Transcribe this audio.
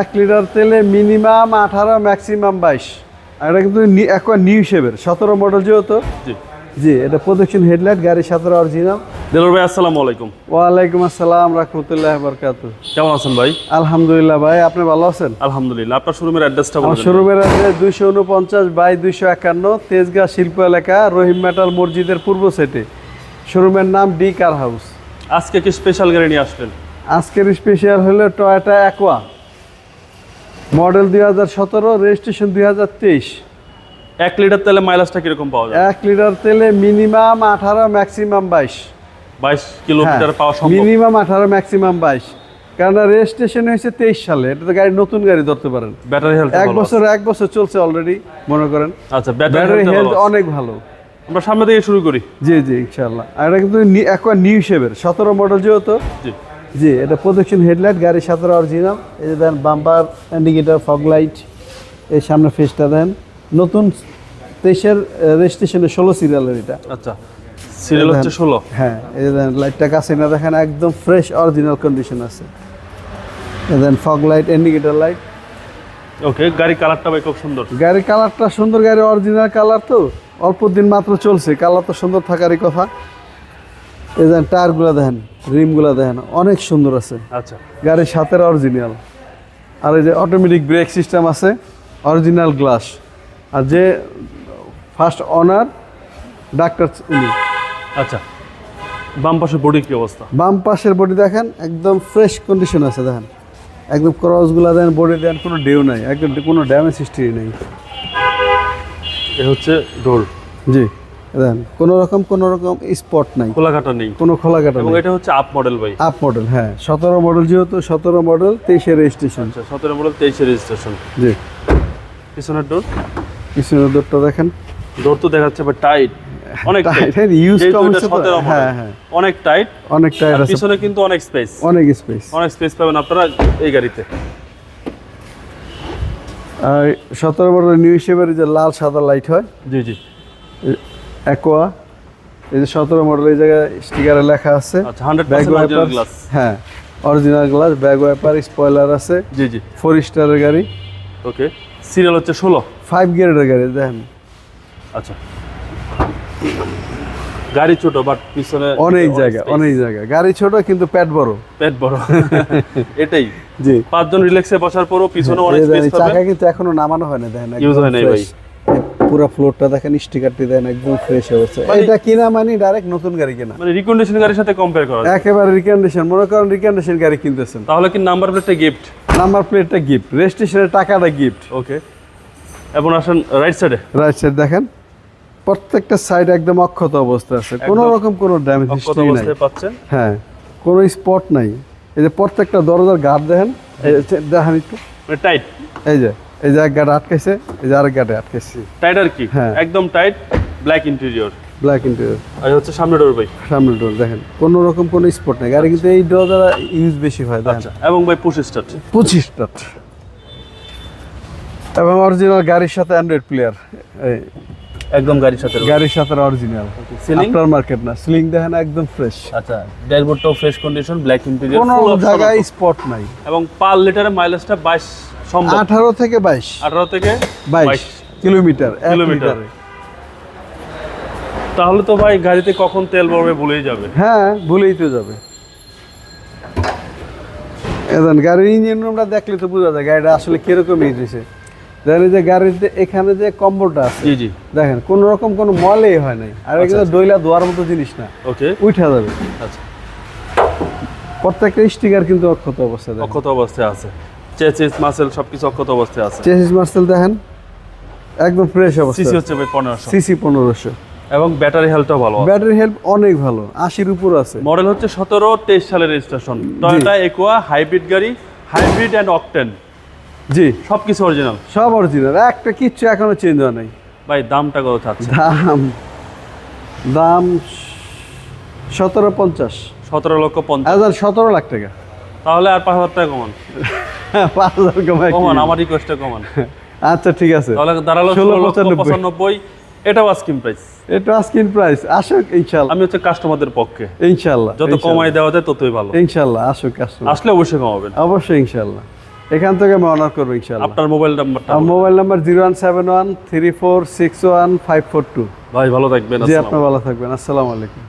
এক লিটার তেলে মিনিমাম আঠারো ম্যাক্সিমাম বাইশ। আর এটা কিন্তু একবার নিউ শেপের সতেরো মডেল যেহেতু। জি। জি এটা প্রদক্ষিণ হেডলাইট গাড়ি সতেরো অরিজিনাল দেলোর ভাই আসসালামু আলাইকুম। ওয়ালাইকুম আসসালাম রহমতুল্লাহ বরকাত কেমন আছেন ভাই? আলহামদুলিল্লাহ ভাই আপনি ভালো আছেন? আলহামদুলিল্লাহ। আপনার শোরুমের অ্যাড্রেসটা বলুন শোরুমের বাই দুইশো একান্ন তেজগাঁ শিল্প এলাকা রহিম মেটাল মসজিদের পূর্ব সেটে শোরুমের নাম ডি কার হাউস। আজকে কি স্পেশাল গাড়ি নিয়ে আসলেন? আজকের স্পেশাল হলো টয়োটা অ্যাকোয়া মডেল দুই হাজার সতেরো রেজিস্ট্রেশন দুই হাজার তেইশ। এক লিটার তেলে মাইলেজটা কীরকম পাওয়া যায়? এক লিটার তেলে মিনিমাম আঠারো ম্যাক্সিমাম বাইশ। বাইশ কিলোমিটার পাওয়া সম্ভব? মিনিমাম আঠারো ম্যাক্সিমাম বাইশ। কারণ রেজিস্ট্রেশন হয়েছে তেইশ সালে এটা তো গাড়ি নতুন গাড়ি ধরতে পারেন। ব্যাটারি হেলথ এক বছর এক বছর চলছে অলরেডি মনে করেন। আচ্ছা ব্যাটারি হেলথ অনেক ভালো। আমরা সামনে থেকে শুরু করি। জি জি ইনশাল্লাহ আর এটা কিন্তু একবার নিউ শেপের সতেরো মডেল যেহেতু জি। জি এটা প্রদক্ষিণ হেডলাইট গাড়ির সাথে অরিজিনাল এই যে then bumper indicator fog light এই সামনে ফেসটা দেন। নতুন তেইশের রেজিস্ট্রেশনের ষোলো সিরিয়ালের এটা। আচ্ছা সিরিয়াল হচ্ছে ষোলো? হ্যাঁ এই দেন লাইটটা কাছে না দেখেন একদম ফ্রেশ অরিজিনাল কন্ডিশন আছে। Then fog light indicator light okay গাড়ি কালারটা ভাই খুব সুন্দর। গাড়ির কালারটা সুন্দর গাড়ি অরিজিনাল কালার তো। অল্প দিন মাত্র চলছে কালার তো সুন্দর থাকারই কথা। এই দেন টায়ারগুলো দেখেন রিমগুলো দেখেন অনেক সুন্দর আছে। আচ্ছা। গাড়ির সাথে অরিজিনাল আর এই যে অটোমেটিক ব্রেক সিস্টেম আছে অরিজিনাল গ্লাস আর যে ফার্স্ট অনার ডাক্তার উনি। আচ্ছা। বাম পাশে বডি কি অবস্থা? বাম পাশের বডি দেখেন একদম ফ্রেশ কন্ডিশন আছে দেখেন। একদম ক্রসগুলো দেন বডি দেন কোনো ডেউ নাই একদম কোনো ড্যামেজ হিস্ট্রি নেই। এ হচ্ছে ডোর জি। দেন কোনো রকম কোনো রকম স্পট নাই। খোলাঘাটা নেই। কোনো খোলা কাটা এবং এটা হচ্ছে আপ মডেল ভাই। আপ মডেল হ্যাঁ। সতেরো মডেল যেহেতু সতেরো মডেল তেইশে রেজিস্ট্রেশন আচ্ছা সতেরো মডেল তেইশে রেজিস্ট্রেশন জি। পিছনের ডোর পিছনের দরটা দেখেন। ডোর তো দেখাচ্ছে বা টাইট অনেক টাইট ইউজ কম হচ্ছে তো, 17 model, হ্যাঁ হ্যাঁ। অনেক টাইট অনেক টায়ার আছে। পিছনে কিন্তু অনেক স্পেস অনেক স্পেস অনেক স্পেস পাবেন আপনারা এই গাড়িতে। আর সতেরো মডেল নিউ শেপের যে লাল সাদা লাইট হয় জি জি। অ্যাকোয়া এই যে সতেরো মডেল এই জায়গায় স্টিকারে লেখা আছে। আচ্ছা ব্যাগ ওয়াইপার হ্যাঁ original glass back wiper spoiler আছে। জি জি। ফোর স্টারের গাড়ি। ওকে সিরিয়াল হচ্ছে ষোলো। ফাইভ গিয়ারের গাড়ি দেখেন। আচ্ছা। গাড়ি ছোট বাট পিছনে অনেক জায়গা অনেক জায়গা। গাড়ি ছোট কিন্তু পেট বড়। পেট বড়। এটাই। জি। পাঁচজন রিল্যাক্সে বসার পরও পিছনে অনেক স্পেস এই চাকা কিন্তু এখনও নামানো হয় না দেখেন Use হয় নাই ভাই। পুরো ফ্লোরটা দেখেন স্টিকারটি দেন একদম ফ্রেশ অবস্থা মানে- এটা কিনা মানে ডাইরেক্ট নতুন গাড়ি কেনা। মানে রিকন্ডিশন গাড়ির সাথে কম্পেয়ার করা একেবারে রিকন্ডিশন মনে করেন রিকন্ডিশন গাড়ি কিনতেছেন। তাহলে কি নাম্বার প্লেটটা গিফট নাম্বার প্লেটটা গিফট রেজিস্ট্রেশনের টাকাটা গিফট ওকে এবং আসেন রাইট সাইডে রাইট সাইড দেখেন প্রত্যেকটা সাইড একদম অক্ষত অবস্থা আছে। কোনো রকম কোনো ড্যামেজ হিস্ট্রি নাই। হ্যাঁ কোনো স্পট নাই। এই যে প্রত্যেকটা দরজার গার্ড দেখেন দেখেন একটু। টাইট এই যে এই যে এক গাড়ি আটকাইছে এই যে আরেক গাড়ি আটকাইছে। টাইট আর কি? হ্যাঁ। একদম tight black interior black interior আর হচ্ছে সামনে ডোর ভাই। সামনে ডোর দেখেন কোনো রকম কোনো স্পট নেই। গাড়ি কিন্তু এই ডোর দ্বারা ইউজ বেশি হয় আচ্ছা এবং ভাই পুশ স্টার্ট পঁচিশটা এবং অরিজিনাল গাড়ির সাথে অ্যান্ড্রয়েড প্লেয়ার একদম গাড়ির সাথে গাড়ির সাথে অরিজিনাল? আপনার মার্কেট না সিলিং দেখেন একদম ফ্রেশ আচ্ছা ড্যাশবোর্ডটাও ফ্রেশ কন্ডিশন ব্ল্যাক ইন্টেরিয়র কোনো জায়গায় স্পট নাই। এবং পার লিটারে মাইলেজটা বাইশ সম্ভব। আঠারো থেকে বাইশ। আঠারো থেকে বাইশ বাইশ। কিলোমিটার এক কিলোমিটার। তাহলে তো ভাই গাড়িতে কখন তেল ভরবে ভুলেই যাবে। হ্যাঁ ভুলেই তো যাবে। এখন গাড়ির ইঞ্জিন রুমটা দেখলে তো বোঝা যায় গাড়িটা আসলে কীরকম হয়েছে দেখেন যে গাড়িতে এখানে যে কম্বলটা আছে জি জি। দেখেন কোন রকম কোনো মলেই হয় নাই। আর আচ্ছা, এগুলো দইলা ধোয়ার মতো জিনিস না। ওকে। উঠা যাবে। আচ্ছা। প্রত্যেকটা স্টিকার কিন্তু অক্ষত অবস্থায় অক্ষত অবস্থায় আছে। চেচিস মাসেল সবকিছু অক্ষত অবস্থায় আছে। চেসিস মার্সেল দেখেন একদম ফ্রেশ অবস্থা সিসি হচ্ছে ভাই পনেরোশো। সিসি পনেরোশো। এবং ব্যাটারি হেলথটাও ভালো ব্যাটারি হেল্প অনেক ভালো আশির উপর আছে। মডেল হচ্ছে সতেরো তেইশ সালের রেজিস্ট্রেশন টয়োটা একুয়া হাইব্রিড গাড়ি হাইব্রিড অ্যান্ড অকটেন জি। সব কিছু অরিজিনাল সব অরিজিনাল একটা কিচ্ছু এখনও চেঞ্জ হয় নাই। ভাই দামটা কত চাচ্ছে দাম দাম সতেরো পঞ্চাশ। সতেরো লক্ষ পঞ্চাশ। হাজার সতেরো লাখ টাকা। তাহলে আর পাঁচ হাজার টাকা কমান। পাঁচ হাজার কমায় কি? কমান আমার রিকোয়েস্টটা কমান। আচ্ছা ঠিক আছে। তাহলে দাঁড়াল ষোলো পঁচানব্বই। এটাও আস্কিম প্রাইস এটা স্ক্রিন প্রাইস আসুক ইনশাল্লাহ। আমি হচ্ছে কাস্টমারদের পক্ষে। ইনশাল্লাহ যত কমাই দেওয়া যায় ততই ভালো। ইনশাল্লাহ আসুক কাস্টমার আসলে অবশ্যই কমাবেন। অবশ্যই ইনশাল্লাহ। এখান থেকে আমি অনার করব ইনশাল্লাহ আপনার মোবাইল নাম্বারটা mobile number zero one seven one three four six one five four two. ভাই ভালো থাকবেন জি আপনি ভালো থাকবেন আসসালামু আলাইকুম।